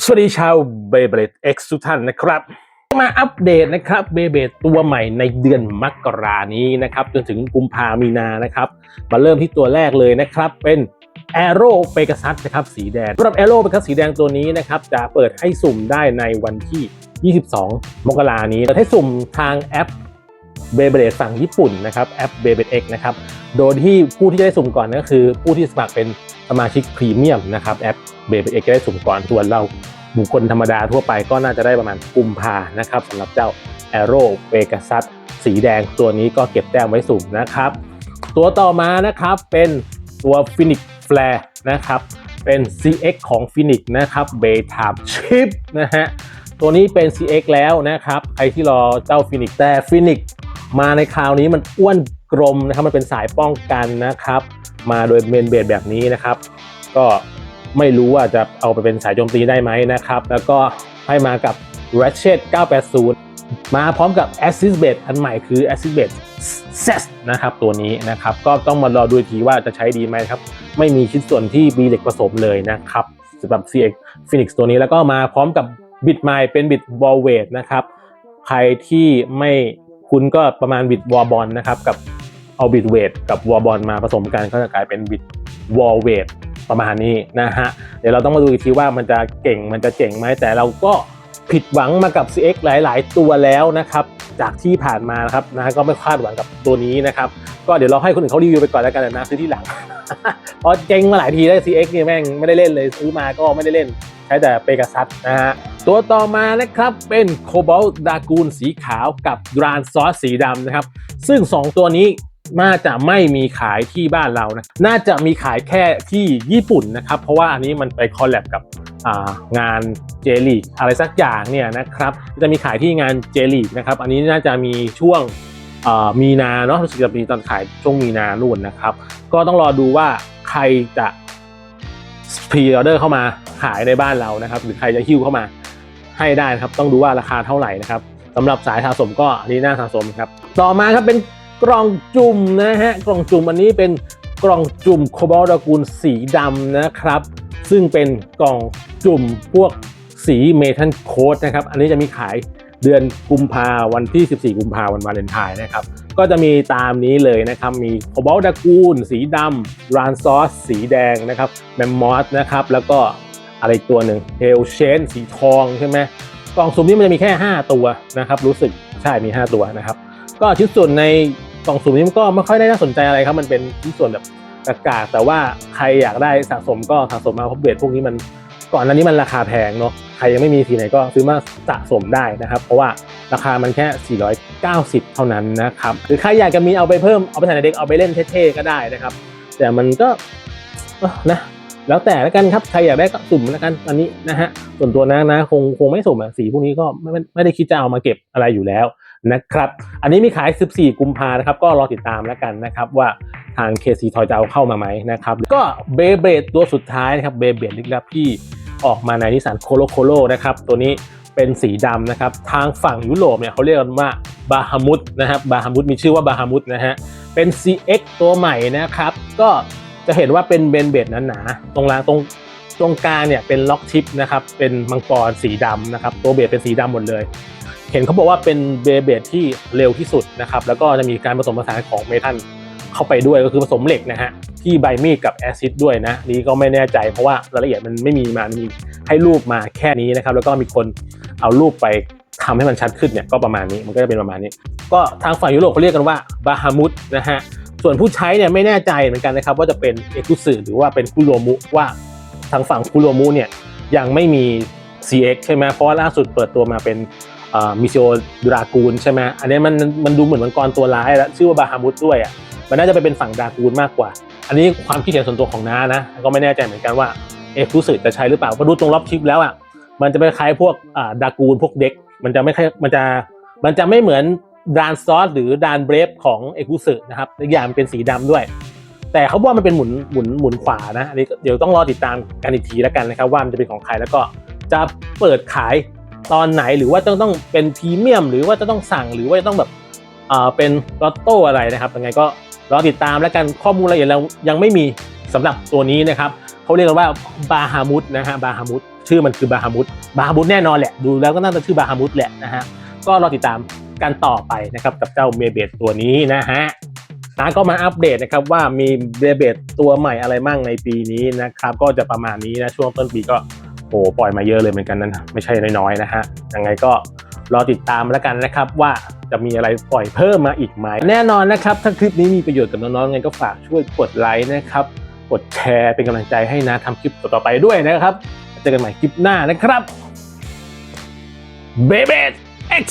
สวัสดีชาวเบเบ d เอ็กซ์ทุกท่านนะครับ มาอัปเดตนะครับเบเบตัวใหม่ในเดือนมกรานี้นะครับ จนถึงกุมภามีนานะครับ มาเริ่มที่ตัวแรกเลยนะครับ เป็น a r r o w Pegasus นะครับสีแดงสำหรับ a r r o w Pegasus สีแดงตัวนี้นะครับ จะเปิดให้สุ่มได้ในวันที่ 22 มกรานี้เปิดให้สุ่มทางแอป เบเบ d ฝั่งญี่ปุ่นนะครับแอปเบเบ X นะครับโดยที่ผู้ที่จะได้สุ่มก่อนก็คือ ผู้ที่สมัครเป็นสมาชิกพรีเมียมนะครับแอปเบเบ X จะได้สุ่มก่อนส่วนเราบุคคลธรรมดาทั่วไปก็น่าจะได้ประมาณกุมภานะครับสำหรับเจ้า a r r o w Pegasus สีแดงตัวนี้ก็เก็บแต้มไว้สุ่มนะครับ ตัวต่อมานะครับเป็นตัว Phoenix Flare นะครับเป็น CX ของ Phoenix นะครับ b a y t i m Chip นะฮะ ตัวนี้เป็น CX แล้วนะครับ ใครที่รอเจ้า Phoenix แต่ Phoenix มาในคราวนี้มันอ้วนกลมนะครับมันเป็นสายป้องกันนะครับ มาโดยเมนเบดแบบนี้นะครับ ก็ไม่รู้ว่าจะเอาไปเป็นสายโจมตีได้ไหมนะครับ แล้วก็ให้มากับ Ratchet 980 มาพร้อมกับ Assist b a t อันใหม่คือ Assist b a t s e s นะครับตัวนี้นะครับ ก็ต้องมารอดูทีว่าจะใช้ดีไหมครับ ไม่มีชิ้นส่วนที่มีเหล็กผสมเลยนะครับสำหรับ CX Phoenix ตัวนี้แล้วก็มาพร้อมกับบิดไมล์เป็นบิด wall weight นะครับ ใครที่ไม่ คุ้นก็ประมาณบิด wall bond นะครับกับเอาบิดเวทกับ wall bond มาผสมกันก็จะกลายเป็นบิด wall weight ประมาณนี้นะฮะเดี๋ยวเราต้องมาดูอีกทีว่ามันจะเก่งมันจะเจ๋งไหมแต่เราก็ผิดหวังมากับ CX หลาย ๆ ตัวแล้วนะครับจากที่ผ่านมานะครับนะก็ไม่คาดหวังกับตัวนี้นะครับก็เดี๋ยวเราให้คนอื่นเขารีวิวไปก่อนแล้วกันนะซื้อที่หลังเพราะเจ๊งมาหลายทีได้ CX เนี่ยแม่งไม่ได้เล่นเลยซื้อมาก็ไม่ได้เล่นใช้แต่เปกัซัสนะฮะ ตัวต่อมานะครับเป็นโคบอลดากูนสีขาวกับดรานซอสสีดำนะครับ ซึ่ง 2 ตัวนี้น่าจะไม่มีขายที่บ้านเรานะ น่าจะมีขายแค่ที่ญี่ปุ่นนะครับ เพราะว่าอันนี้มันไปคอลแลบกับงานเจลีกอะไรสักอย่างเนี่ยนะครับ จะมีขายที่งานเจลีกนะครับ อันนี้น่าจะมีช่วงมีนาเนาะรู้สึกจะมีตอนขายช่วงมีนานู่นนะครับ ก็ต้องรอดูว่าใครจะพรีออเดอร์เข้ามาขายในบ้านเรานะครับ หรือใครจะหิ้วเข้ามา ให้ได้นะครับ ต้องดูว่าราคาเท่าไหร่นะครับสำหรับสายสะสมก็อันนี้น่าสะสมครับ ต่อมาครับเป็นกล่องจุ่มนะฮะกล่องจุ่มอันนี้เป็นกล่องจุ่มโคบอลตระกูลสีดำนะครับ ซึ่งเป็นกล่องจุ่มพวกสีเมทัลโคดนะครับ อันนี้จะมีขายเดือนกุมภาวันที่ 14 กุมภาวันวาเลนไทน์นะครับ ก็จะมีตามนี้เลยนะครับ มีโคบอลตระกูล สีดำรานซอส สีแดงนะครับแมมมอสนะครับ แล้วก็ อะไรตัวหนึ่งเฮลเชนสีทองใช่ไหมกล่องสุ่มนี้มันจะมีแค่ 5 ตัวนะครับ รู้สึกใช่มี 5 ตัวนะครับ ก็ชิ้นส่วนในกล่องสุ่มนี้มันก็ไม่ค่อยได้น่าสนใจอะไรครับ มันเป็นชิ้นส่วนแบบกากแต่ว่าใครอยากได้สะสมก็สะสมมาเพราะเบสพวกนี้มันก่อนหน้านี้มันราคาแพงเนาะใครยังไม่มีสีไหนก็ซื้อมาสะสมได้นะครับ เพราะว่าราคามันแค่ 490 เท่านั้นนะครับหรือใครอยากจะมีเอาไปเพิ่มเอาไปใส่ในเด็กเอาไปเล่นเท่ๆก็ได้นะครับ แต่มันก็นะ แล้วแต่แล้วกันครับใครอยากได้ก็สุ่มแล้วกันอันนี้นะฮะส่วนตัวนะนะคงคงไม่สุ่มอะสีพวกนี้ก็ไม่ไม่ได้คิดจะเอามาเก็บอะไรอยู่แล้วนะครับ อันนี้มีขาย 14 กุมภานะครับ ก็รอติดตามแล้วกันนะครับว่าทาง KC ทอยจะเอาเข้ามาไหมนะครับ ก็เบเบดตัวสุดท้ายนะครับเบเบดลึกลับที่ออกมาในนิสสันโคโลโคโลนะครับ ตัวนี้เป็นสีดำนะครับ ทางฝั่งยุโรปเนี่ยเขาเรียกกันว่าบาฮามุดนะครับบาฮามุดมีชื่อว่าบาฮามุดนะฮะเป็น CX ตัวใหม่นะครับ ก็ จะเห็นว่าเป็นเบนเบดหนาๆตรงรางตรงตรงกลางเนี่ยเป็นล็อกชิปนะครับเป็นมังกรสีดำนะครับตัวเบดเป็นสีดำหมดเลย เห็นเขาบอกว่าเป็นเบเบดที่เร็วที่สุดนะครับแล้วก็จะมีการผสมผสานของเมทัลเข้าไปด้วยก็คือผสมเหล็กนะฮะที่ใบมีดกับแอซิดด้วยนะนี่ก็ไม่แน่ใจเพราะว่ารายละเอียดมันไม่มีมามีให้รูปมาแค่นี้นะครับแล้วก็มีคนเอารูปไปทำให้มันชัดขึ้นเนี่ยก็ประมาณนี้มันก็จะเป็นประมาณนี้ ก็ทางฝั่งยุโรปเขาเรียกกันว่าบาฮามุดนะฮะ ส่วนผู้ใช้เนี่ยไม่แน่ใจเหมือนกันนะครับ ว่าจะเป็นเอกุสึหรือว่าเป็นคุโรมุว่าทางฝั่งคุโรมุเนี่ยยังไม่มี CX ใช่ไหมเพราะว่าล่าสุดเปิดตัวมาเป็นมิซิโอดรากูลใช่ไหมอันนี้มันมันดูเหมือนมังกรตัวร้ายแล้วชื่อว่าบาฮามุดด้วยอะมันน่าจะไปเป็นฝั่งดรากูลมากกว่า อันนี้ความคิดเห็นส่วนตัวของน้านะ ก็ไม่แน่ใจเหมือนกันว่าเอฟรู้สึกจะใช้หรือเปล่าพอดูตรงล็อบชิปแล้วอะมันจะไปคล้ายพวกอ่าดรากูลพวกเด็ก มันจะไม่คล้ายมันจะมันจะไม่เหมือน ดานซอสหรือดานเบรฟของเอกุสึนะครับอีกอย่างมันเป็นสีดำด้วย แต่เขาบอกว่ามันเป็นหมุนหมุนหมุนขวานะอันนี้เดี๋ยวต้องรอติดตามกันอีกทีแล้วกันนะครับว่ามันจะเป็นของใครแล้วก็จะเปิดขายตอนไหนหรือว่าต้องต้องเป็นพรีเมียม หรือว่าจะต้องสั่งหรือว่าจะต้องแบบอ่าเป็นลอตโต้อะไรนะครับยังไงก็รอติดตามแล้วกันข้อมูลรายละเอียดเรายังไม่มีสำหรับตัวนี้นะครับเขาเรียกกันว่าบาฮามุดนะฮะบาฮามุดชื่อมันคือบาฮามุดบาฮามุดแน่นอนแหละดูแล้วก็น่าจะชื่อบาฮามุดแหละนะฮะก็รอติดตาม กันต่อไปนะครับกับเจ้าเมเบดตัวนี้นะฮะนะก็มาอัปเดตนะครับว่ามีเมเบดตัวใหม่อะไรมั่งในปีนี้นะครับก็จะประมาณนี้นะช่วงต้นปีก็โอ้ปล่อยมาเยอะเลยเหมือนกันนั้นไม่ใช่น้อยๆนะฮะยังไงก็รอติดตามแล้วกันนะครับว่าจะมีอะไรปล่อยเพิ่มมาอีกไหมแน่นอนนะครับ ถ้าคลิปนี้มีประโยชน์กับน้องๆไงก็ฝากช่วยกดไลค์นะครับกดแชร์เป็นกำลังใจให้นะทำคลิปต่อๆไปด้วยนะครับเจอกันใหม่คลิปหน้านะครับเบเบ X